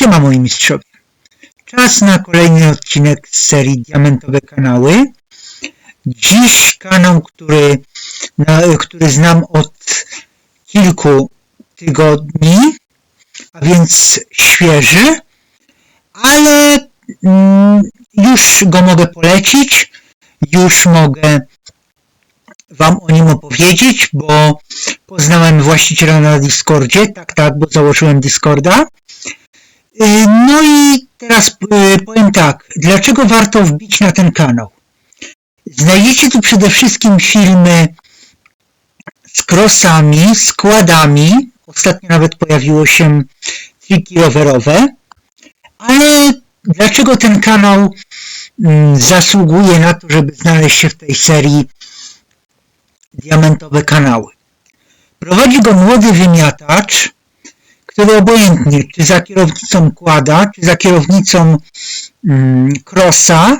Siema moi mistrzowie. Czas na kolejny odcinek z serii Diamentowe Kanały. Dziś kanał, który, na, który znam od kilku tygodni, a więc świeży, ale mm, już go mogę polecić, już mogę Wam o nim opowiedzieć, bo poznałem właściciela na Discordzie, tak, tak, bo założyłem Discorda. Y, No i teraz y, powiem tak, dlaczego warto wbić na ten kanał? Znajdziecie tu przede wszystkim filmy z krosami, składami. Ostatnio nawet pojawiło się triki rowerowe. Ale dlaczego ten kanał mm, zasługuje na to, żeby znaleźć się w tej serii Diamentowe Kanały? Prowadzi go młody wymiatacz, który obojętnie, czy za kierownicą kłada, czy za kierownicą mm, crossa,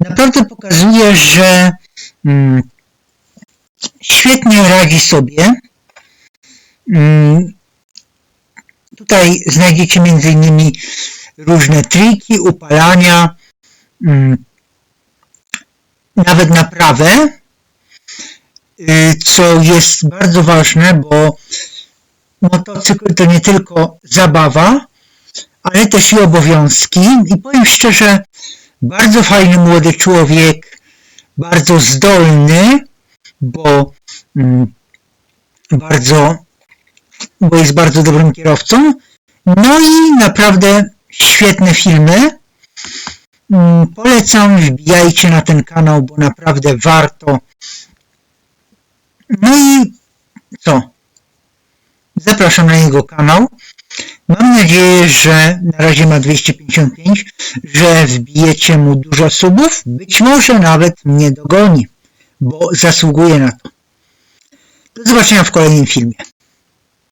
naprawdę pokazuje, że mm, świetnie radzi sobie. Mm, tutaj znajdziecie m.in. różne triki, upalania, mm, nawet naprawę, y, co jest bardzo ważne, bo motocykl to nie tylko zabawa, ale też i obowiązki. I powiem szczerze, bardzo fajny młody człowiek, bardzo zdolny, bo mm, bardzo, bo jest bardzo dobrym kierowcą. No i naprawdę świetne filmy. Mm, Polecam, wbijajcie na ten kanał, bo naprawdę warto. No i co? Zapraszam na jego kanał. Mam nadzieję, że na razie ma 255, że wbijecie mu dużo subów. Być może nawet mnie dogoni, bo zasługuje na to. Do zobaczenia w kolejnym filmie.